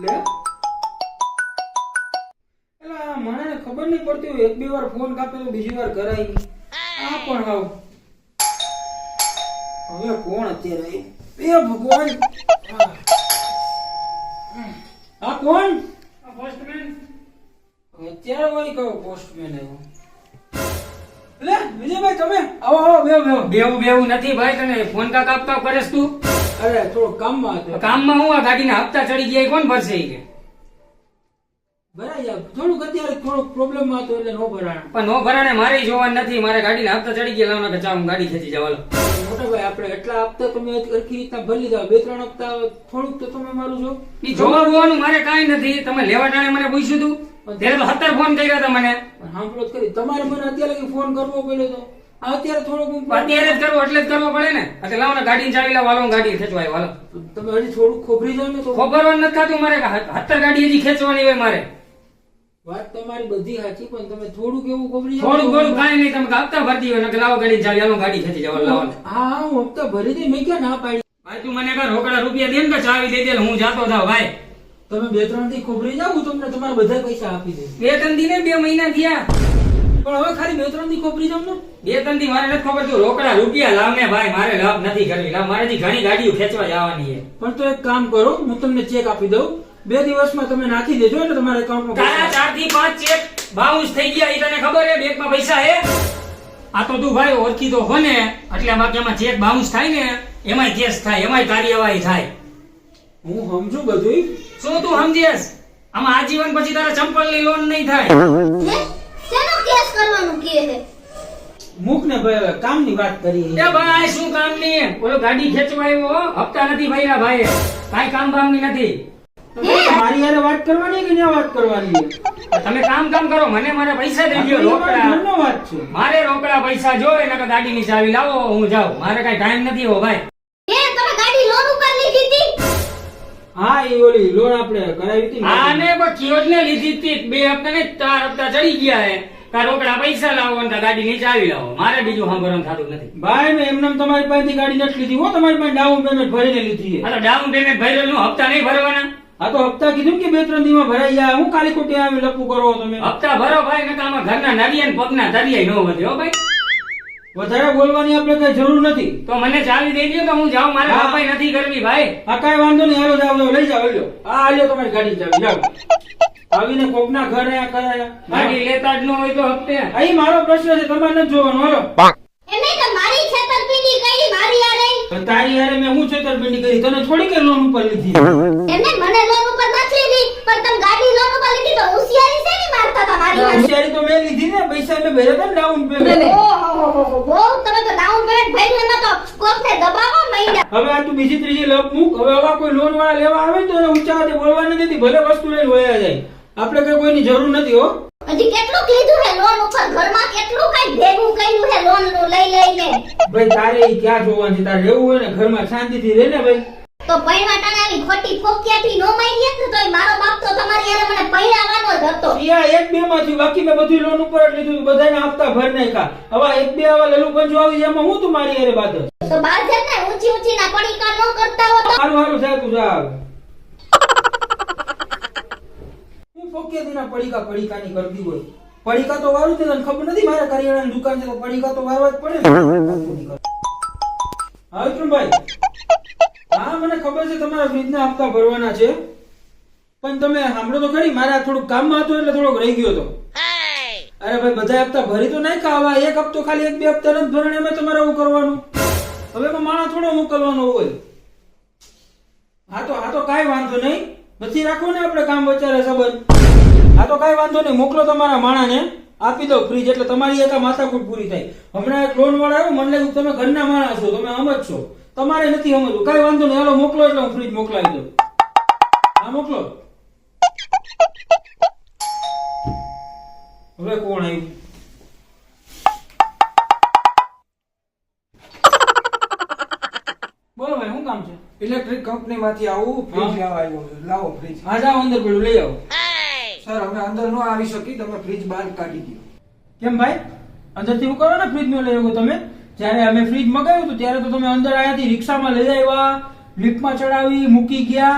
લે? એલા મને ખબર નહીં પડતી હોય એક બે વાર ફોન કાપે તો બીજી વાર કરાય નહીં. આ પણ હાવ. હવે કોણ અત્યારે? આવ્યું? એ ભગવાન! આ કોણ? પોસ્ટમેન અત્યારે હોય કયો પોસ્ટમેન આવ્યો? લે વિજયભાઈ તમે આવો આવો બેવ બેહો. બેવું બેવું નથી ભાઈ તને ફોન કા કાપતા કરેસ તું? અરે થોડું કામમાં હતો. કામમાં હું આ ગાડીના હપ્તા ચડી ગયા કોણ ભરશે કે? ભરાઈ જાવ થોડુંક અત્યારે થોડુંક પ્રોબ્લેમ હતો એટલે નો ભરાણ. પણ નો ભરાણે મારે જોવાનું નથી. મારે ગાડીના હપ્તા ચડી ગયા લાવના કે ચાલ ગાડી ખેંચી જવા. મોટા ભાઈ આપણે એટલા હપ્તા તમે સરખી રીતના ભરી લીધા. બે ત્રણ હપ્તા થોડુંક તો તમે મારું છો એ જોવા બોવાનું મારે કાંઈ નથી. તમે લેવા ટાણે મને પૂછ્યું તું. ત્યારે તો સત્તર ફોન કર્યા હતા મને. સાંભળો કરી. તમારે મને અત્યારે ફોન કરવો પડ્યો તો? અત્યારે થોડોક અત્યારે જ કરવો એટલે જ કરવો પડે ને. એટલે લાવો ને ગાડી ચાવી લાવો વાલો ગાડી ખેંચવાય વાલો તમે હજી થોડું ખોભરી જાવ ને તો નથી થતું મારે હત્તર ગાડી હજી ખેંચવાની હોય મારે. વાત તમારી બધી સાચી પણ તમે થોડું કેવું ખોબરી થોડું થોડું કાંઈ નહીં તમે હપ્તા ભરતી હોય ને લાવો ગાડી ચાલી હાલો ગાડી ખેંચી જવા લાવો. હા હા હું હપ્તા ભરી દઈ મેં ક્યાં ના પાડી? ભાઈ તું મને રોકડા રૂપિયા દે ને કે ચાવી દે હું જાતો થાવ ભાઈ. તમે બે ત્રણથી ખોબરી જાવ હું તમને તમારા બધા પૈસા આપી દે બે ત્રણ દી ને બે મહિના થયા. પણ હવે ખાલી બે ત્રણથી ખોબરી જાઉં ને? બે ત્રણ દી મારે નથી ખબર તું રોકડા રૂપિયા લાવ ને ભાઈ મારે લાભ નથી કરવી. લાવ મારે ઘણી ગાડીઓ ખેંચવા જવાની છે. પણ તો એક કામ કરો હું તમને ચેક આપી દઉં. બે દિવસમાં તમે નાખી દેજો એટલે તમારા એકાઉન્ટમાં તારા ચારથી પાંચ ચેક બાઉન્સ થઈ ગયા એ તને ખબર હે બેંકમાં પૈસા હે આ તો તું ભાઈ ઓળખી તો હો ને એટલે બાકીમાં ચેક બાઉન્સ થાય ને એમાંય કેસ થાય એમાંય કાર્યવાહી થાય. હું સમજુ બધું શું તું સમજીશ? આમાં આજીવન પછી તારા ચંપલની લોન નહીં થાય. કરવાનું કે છે. મુખ ને ભાઈ હવે કામની વાત કરી એ ભાઈ શું કામની ઓલો ગાડી ખેંચવા આવ્યો હપ્તા નથી ભર્યા ભાઈ કાંઈ કામ બામની નથી. મારી યાર વાત કરવાની કે ન વાત કરવાની? તમે કામ કામ કરો મને મારા પૈસા દઈ દો રોકડા. વાત છે. મારે રોકડા પૈસા જોઈએ નકર ગાડીની ચાવી લાવો હું જાઉં. મારે કઈ ટાઈમ નથી હો ભાઈ. એ તમે ગાડી લોન ઉપર લીધી હતી? હા એ ઓલી લોન આપણે કરાવી હતી ને. આને પણ કિયોજ ને લીધી હતી. બે હપ્તા ને ચાર હપ્તા ચડી ગયા હે. કા રોકડા પૈસા લાવો અને ગાડીની ચાવી લાવો મારે બીજું સાંભળવાનું થતું નથી. ભાઈ મેં એમને તમારી પાસેથી ગાડી નથી લીધી. હો તમારી પાસે ડાઉન પેમેન્ટ ભરીને લીધી તો ડાઉન પેમેન્ટ ભરેલું હપ્તા નહીં ભરવાના? હા તો હપ્તા કીધું કે બે ત્રણ દિવસમાં ભરાઈ જાય. હું કાલી ખોટી આવી લપુ કરો તમે. હપ્તા ભરો ભાઈ નકર આમાં ઘરના નરિયા ને પગના દરિયા નો વધે હો ભાઈ. વધારે બોલવાની આપણે કઈ જરૂર નથી. તો મને ચાવી દઈ દો તો હું જાઉં? મારે હા. કપાઈ નથી કરવી ભાઈ. આ કઈ વાંધો નહીં. હાલો જાવ લઈ જાવ લ્યો આ આલ્યો તમારી ગાડી જાવ. જાવ આવીને કોકના ઘરે આ કરાયા? લેતા જ ન હોય તો હપ્તે. અહીં મારો પ્રશ્ન છે તમારે નથી જોવાનો હાલો. એમને તો મારી છેતરપિંડી કરી મારી આરે તારી હારે મેં હું છેતરપિંડી કરી? તને થોડી કે લોન ઉપર લીધી? એમને મને લોન ઉપર નથી લીધી પણ તમ ગાડી લોન ઉપર લીધી તો હોશિયારી છે ને મારતા તા મારી હોશિયારી તો મેં લીધી ને પૈસા મેં ભર્યા તા ડાઉન પેમેન્ટ ઓહો બહુ તમે તો ડાઉન પેમેન્ટ ભરી એમાં તો કોકને દબાવો મહિના. હવે આ તું બીજી ત્રીજી લપ મૂક. હવે આવા કોઈ લોન વાળા લેવા આવે તો ઊંચા હાથે બોલવાની નથી ભલે વસ્તુ લઈને વયા જાય. આપણે કઈ કોઈની જરૂર નથી હો. હજી કેટલું કીધું હે લોન ઉપર? ઘરમાં કેટલું કઈ ભેગું કર્યું હે લોનનું? લઈ લઈને. ભાઈ તારે ઈ ક્યાં જોવાનું છે? તારે રહેવું હોય ને ઘરમાં શાંતિથી રહે ને ભાઈ. તો પૈણા ટાણે આવી ખોટી ફોકિયાથી નો મારી જ ને તોય મારો બાપ તો તમારી યારે મને પૈણાવાનો જ હતો. ઈયા એક બે માંથી બાકી મે બધી લોન ઉપર જ લીધું બધાને આપતા ભર નાખ્યા. હવે એક બે આવા લલુ પંજો આવી એમાં હું તું મારી હારે બાદ તો બાર છે ને ઊંચી ઊંચી ના પડીકા નો કરતા હો તો હારું સારું થાય તું જા હું પડીકા પડીકાની કરતી હોય. પડીકા તો વારું છે, તને ખબર નથી મારા કરિયાણાની દુકાન છે તો પડીકા તો વારવા જ પડે હા, વિક્રમભાઈ. હા, મને ખબર છે તમારા ફ્રીજના હપ્તા ભરવાના છે. પણ તમે સાંભળો તો ખરી, મારે થોડુંક કામમાં હતું એટલે થોડોક રહી ગયો હતો. અરે ભાઈ, બધા હપ્તા ભરી તો નાખ્યા આવા એક હપ્તો ખાલી એક બે હપ્તા નથી ભરણ એમાં તમારે એવું કરવાનું? હવે પણ માણસ થોડો મોકલવાનો હોય. હા તો હા તો કાંઈ વાંધો નહીં. નથી રાખો ને આપણે કામ વચારે સંબંધ હા તો કાંઈ વાંધો નહીં મોકલો તમારા માણાને. આપી દો ફ્રીજ એટલે તમારી એક આ માથાકૂટ પૂરી થાય. હમણાં એક લોન વાળા આવ્યો મને લાગ્યું તમે ઘરના માણસ છો તમે સમજ છો. તમારે નથી સમજવું કાંઈ વાંધો નહીં હાલો મોકલો એટલે હું ફ્રીજ મોકલાવી દઉં. હા મોકલો. હવે કોણ આવ્યું બોલો ભાઈ શું કામ છે? ઇલેક્ટ્રિક કંપનીમાંથી આવું ફ્રીજ આવ્યો લાવો ફ્રીજ. હા જાઓ અંદર પેલું લઈ આવો. સર અમે અંદર ન આવી શકી, તમે ફ્રીજ બહાર કાઢી દો. કેમ ભાઈ? અંદરથી એવું કરો ને ફ્રીજ નો લઈ આવ્યો તમે? જ્યારે અમે ફ્રીજ મગાવ્યું હતું, ત્યારે તો તમે અંદર આયાથી રિક્ષામાં લઈ આવ્યા લિફ્ટમાં ચડાવી, મૂકી ગયા.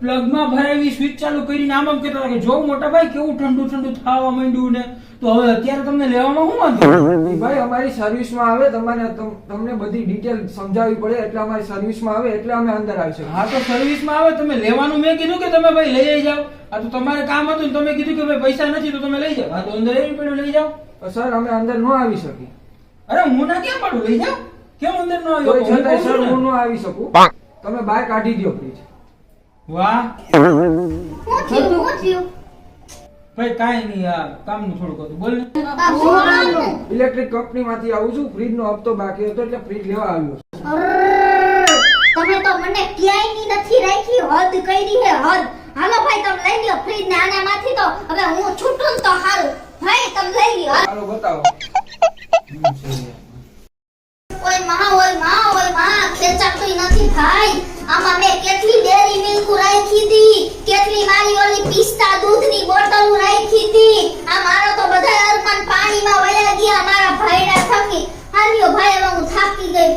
પ્લગમાં ભરાવી સ્વિચ ચાલુ કરીને આમ આમ કહેતા કે જો મોટા ભાઈ કેવું ઠંડુ ઠંડુ થવા માંડ્યું ને તો હવે અત્યારે તમને લેવામાં શું વાંધો? ભાઈ અમારી સર્વિસમાં આવે તમારે તમને બધી ડિટેલ સમજાવવી પડે એટલે અમારી સર્વિસમાં આવે એટલે અમે અંદર આવી શકીએ. હા તો સર્વિસમાં આવે તમે લેવાનું મેં કીધું કે તમે ભાઈ લઈ આવી જાઓ. આ તો તમારે કામ હતું ને તમે કીધું કે ભાઈ પૈસા નથી તો તમે લઈ જાઓ. હા તો અંદર એવી પડ્યું લઈ જાઓ. સર અમે અંદર ન આવી શકીએ. અરે હું ના કેમ પડું? લઈ જાઓ. કેમ અંદર ન આવી શકું. તમે બહાર કાઢી દો પ્લીઝ વાહ. હું થયું હું થયું ભાઈ કાંઈ નહીં આ કામનું થોડુંક હતું. બોલ. ને ઇલેક્ટ્રિક કંપનીમાંથી આવું છું ફ્રીજનો હપ્તો બાકી હતો એટલે ફ્રીજ લેવા આવ્યો તમે તો મને ક્યાંયની નથી રાખી હદ કરી હે હદ. હાલો ભાઈ તમે લઈ લ્યો ફ્રીજ ને આનામાંથી તો. હવે હું છૂટું તો હારું. ભાઈ તમે લઈ લ્યો. હાલો. બતાવો. હું ગઈ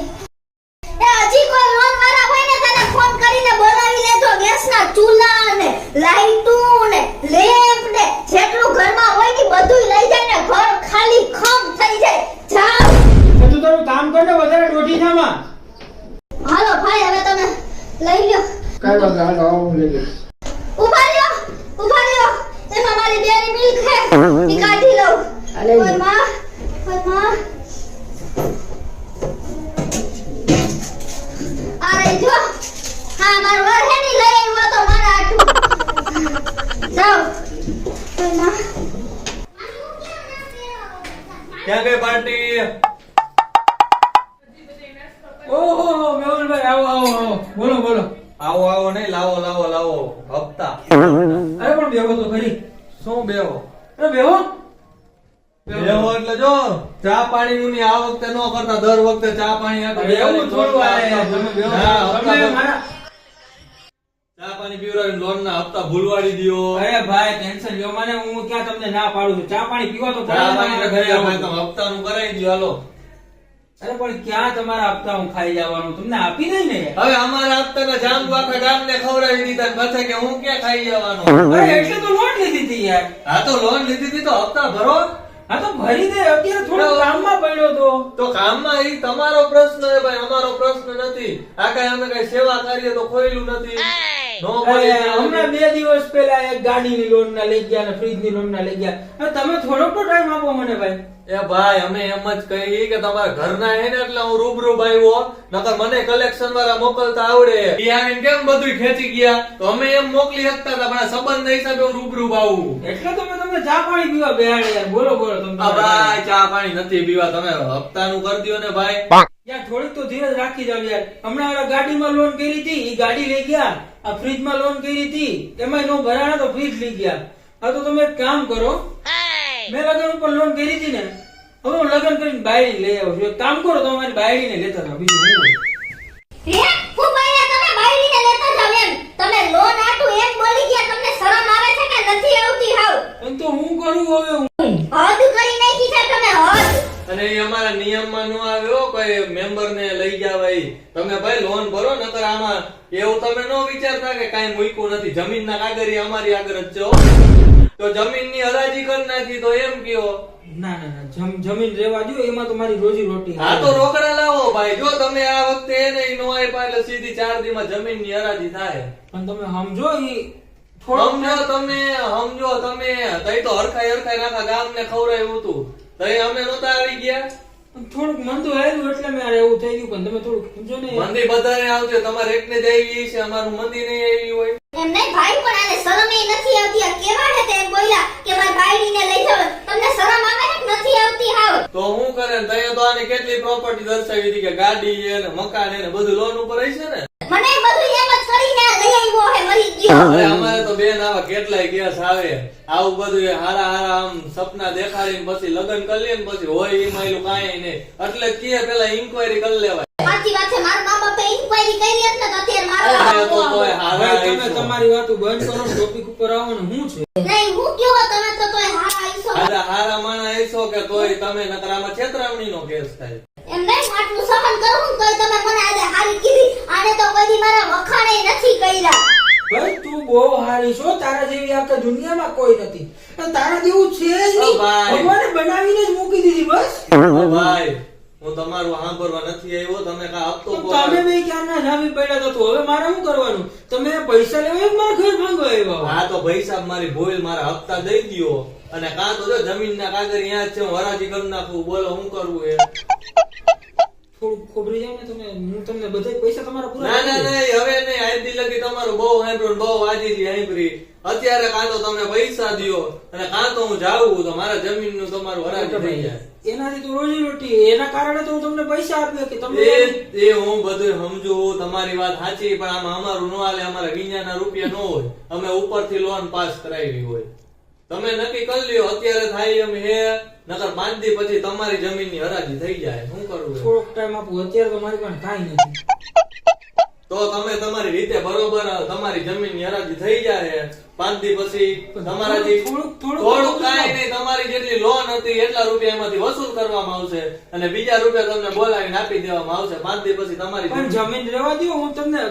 એ હજી કોઈ લોન વાળા હોય ને તને ફોન કરીને બોલાવી લેજો. ગેસના ચૂલા અને લાઈટુ અરે પણ બેહો તો ખરી. શું બેહો? અરે બેહો. બેહો એટલે જો. ચા પાણી નું આ વખતે ન કરતા દર વખતે ચા પાણી થોડું બેહો. મારા ચા પાણી પીવડાવી લોન ના હપ્તા ભૂલવાડી દ્યો. અરે ભાઈ ટેન્શન લ્યો. મને હું ક્યાં તમને ના પાડું છું? ચા પાણી પીવા તો ચા પાણી ઘરે હપ્તા નું કરાવી દો હાલો. અરે પણ ક્યાં તમારા આપતા હું ખાઈ જવાનું? તમને આપી દે ને. હવે અમારા હપ્તાના જાંબુ આખા ગામને ખવડાવી દીધા ને પાછા કે હું ક્યાં ખાઈ જવાનો? અરે એટલે તો લોન લીધી હતી યાર. હા તો લોન લીધી હતી તો હપ્તા ભરો. હા તો ભરી દે. અત્યારે થોડો કામમાં પડ્યો તો. તો કામમાં એ તમારો પ્રશ્ન છે ભાઈ અમારો પ્રશ્ન નથી. આ કઈ અમે કઈ સેવા કરીએ તો ખોયલું નથી. નો હમણાં બે દિવસ પહેલા એક ગાડીની લોન ના લઈ ગયા અને ફ્રીજની લોન ના લઈ ગયા. તમે થોડોક પણ ટાઈમ આપો મને ભાઈ. એ ભાઈ અમે એમ જ કહી કે તમારા ઘરના હે ને એટલે હું રૂબરૂ આવ્યો. નકર મને કલેક્શન વાળા મોકલતા આવડે. ત્યાં કેમ બધું ખેંચી ગયા? તો અમે એમ મોકલી શકતા હતા પણ સંબંધ સંબંધ હિસાબે હું રૂબરૂ આવું એટલે તો મેં તમને ચા પાણી પીવા બેહાડે યાર બોલો બોલો તમે ભાઈ ચા પાણી નથી પીવા. તમે હપ્તાનું કરી દ્યો ને ભાઈ. યાર થોડીક તો ધીરજ રાખી જાવ યાર. હમણાં ઓલા ગાડીમાં લોન કરી હતી એ ગાડી લઈ ગયા. આ ફ્રીજમાં લોન કરી હતી. એમાં નો ભરાણા તો ફ્રીજ લઈ ગયા. હા તો તમે એક કામ કરો. મેં લગન ઉપર લોન કરી હતી ને હવે હું લગન કરીને બાયડી લઈ આવું છું. કામ કરો તો મારી બાયડીને લેતા જાઓ. બીજું હું હોય. હે હું ભાઈને તમે બાયડીને લેતા જાવ એમ. તમે લોન આટું એમ બોલી ગયા તમને શરમ આવે છે કે નથી આવતી? હાવ. પણ તો હું કરું હવે? હદ કરી નાખી છે તમે હદ. અને અમારા નિયમમાં નો આવ્યો કોઈ મેમ્બર ને લઈ જાવ ઈ. તમે ભાઈ લોન ભરો નકર આમાં એવું તમે ન વિચારતા કે કાંઈ મૂક્યું નથી. જમીન ના કાગળી અમારી આગળ જ છે તો જમીનની હરાજી કરી નાખી તો એમ કયો? ના ના જમ- જમીન રેવા દો એમાં તો મારી રોજી રોટી હા તો રોકડા લાવો ભાઈ. જો તમે આ વખતે એને નો આપ્યા એટલે સીધી ચાર દી માં જમીનની હરાજી થાય. પણ તમે સમજો ઈ સમજો તમે સમજો તમે. તઈ તો હરખાઈ હરખાઈ આખા ગામ ને ખવડાયું હતું. તઈ અમે નતા આવી ગયા? થોડુંક મંદુ આવ્યું એટલે મેં એવું થઈ ગયું પણ તમે થોડુંક સમજો ને. મંદી બધાને આવજો તમારે એકને જ આવી છે અમારું મંદી નહીં આવી હોય. એમ નહીં ભાઈ પણ આને શરમ એ નથી આવતી. આ કેવા છે તે બોલ્યા કે મારી બાયડીને લઈ જાવ તમને શરમ આવે ને નથી આવતી? હાવ. તો હું કરે ને તો આની કેટલી પ્રોપર્ટી દર્શાવી હતી કે ગાડી છે ને મકાન છે ને બધું લોન ઉપર હશે ને? મને બધું એમ જ અમારે તો બેન આવા કેટલાય આવે. આવું બધું હારા હારા આમ સપના દેખાડી પછી લગ્ન કરી લે પછી હોય કાંઈ નહીં. એટલે જ પેલા ઇન્કવાયરી કરી લેવાય. સાચી વાત છે મારા મા બાપે ઇન્ક્વાયરી કરી હોત તો અત્યારે મારો અરે તો બાપો તોય આવો. હારા તમે તમારી વાતો બંધ કરો ટોપિક ઉપર આવો ને હું છે? નહીં હું કયો તમે તો તોય હારા આવીશો હારા હારા માણા હશો કે તોય તમે નકરામાં આમાં છેતરામણીનો કેસ થાય. નહીં આટલું સહન કરું ને તમે મને આજે હારી કીધી. આને તો કદી મારા વખાણે નથી કર્યા. ભાઈ તું તું બહુ હારી છો તારા જેવી આખા દુનિયામાં કોઈ નથી. અને તારા જેવું છે જ નહીં. ભગવાને બનાવીને જ મૂકી દીધી બસ. ભાઈ હું તમારું સાંભળવા નથી આવ્યો તમે કા હપ્તો તો ભરો. તમે બે જામી પડ્યા તો તો હવે મારે શું કરવાનું? તમે પૈસા લેવા એમ મારા ઘર ભાંગવા આવ્યા હા? તો ભાઈ સાહેબ મારી ભૂલ મારા હપ્તા દઈ દ્યો. અને કાં તો જો જમીનના કાગળ અહીંયા છે હું હરાજી કરી નાખું. બોલો શું કરવું એ? થોડું ખોબરી જાવ ને તમે હું તમને બધા પૈસા તમારા પૂરા ના ના ના હવે નહીં આજ દી લગી તમારું બહુ સાંભળ્યું ને બહુ વાજીજી સાંભળી. અત્યારે કાં તો તમને પૈસા દિયો અને કાં તો હું જાઉં તો મારા જમીનનું તમારું હરાજ થઈ જાય. એનાથી તો રોજી રોટી. એના કારણે તો હું તમને પૈસા આપ્યો કે તમે એ હું બધું સમજુ. તમારી વાત સાચી પણ આમાં અમારું ન હાલે. અમારા વિඤ્ઞાના રૂપિયા ન હોય. અમે ઉપરથી લોન પાસ કરાવી હોય. તમે નક્કી કરી લ્યો અત્યારે થાય એમ હે નકર પાંચ દી પછી તમારી જમીનની હરાજી થઈ જાય. શું કરવું થોડોક ટાઈમ આપું અત્યારે તો મારી પણ કાંઈ નથી. તો તમે તમારી રીતે બરોબર તમારી જમીનની હરાજી થઈ જાય પાંચ દી પછી તમારા જે થોડુંક- થોડુંક- થોડુંક કાંઈ નહીં તમારી જેટલી લોન હતી એટલા રૂપિયા એમાંથી વસૂલ કરવામાં આવશે અને બીજા રૂપિયા તમને બોલાવીને આપી દેવામાં આવશે. પાંચ દી પછી તમારી પણ જમીન લેવા દો હું તમને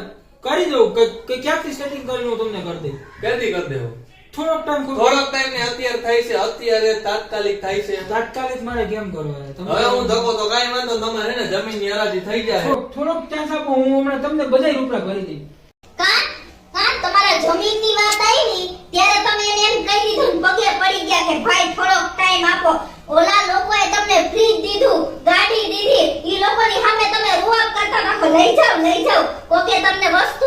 કરી દઉં. કે કે ક્યાંથી સેટિંગ કરીને હું તમને કરી દઉં ક્યાંથી કરી દેવો? થોડોક ટાઈમ થોડોક ટાઈમ ને અત્યારે થાય છે અત્યારે તાત્કાલિક થાય છે. તાત્કાલિક મારે કેમ કરવા હવે હું ધક્કો તો કાંઈ વાંધો તમારે ને જમીનની હરાજી થઈ જાય. થોડોક- થોડોક ચાન્સ આપો હું હમણાં તમને બધા રૂપિયા કરી દઈ કાન કાન તમારા જમીનની વાત આવી ત્યારે તમે એને એમ કહી દીધું પગે પડી ગયા કે ભાઈ થોડોક ટાઈમ આપો. ઓલા લોકોએ તમને ફ્રીજ દીધું ગાડી દીધી ઈ લોકોની સામે તમે રૂઆબ કરતા નાખો લઈ જાઓ લઈ જાઓ. કોકે તમને વસ્તુ